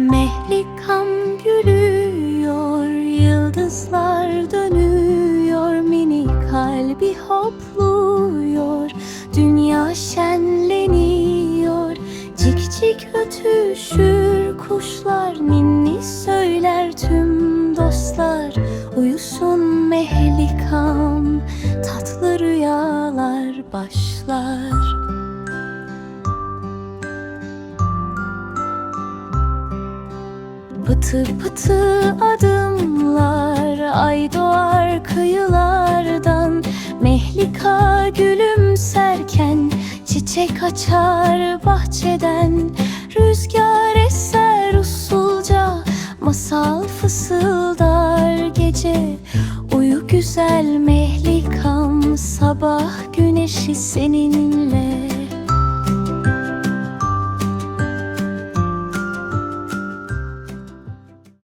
Mehlikam gülüyor, yıldızlar dönüyor, mini kalbi hopluyor, dünya şenleniyor. Cik cik ötüşür kuşlar, ninni söyler tüm dostlar. Uyusun mehlikam, tatlı rüyalar başlar. Pıtı pıtı adımlar Ay doğar kıyılardan. Mehlika gülümserken Çiçek açar bahçeden. Rüzgar eser usulca Masal fısıldar gece. Uyu güzel mehlikam Sabah güneşi seninle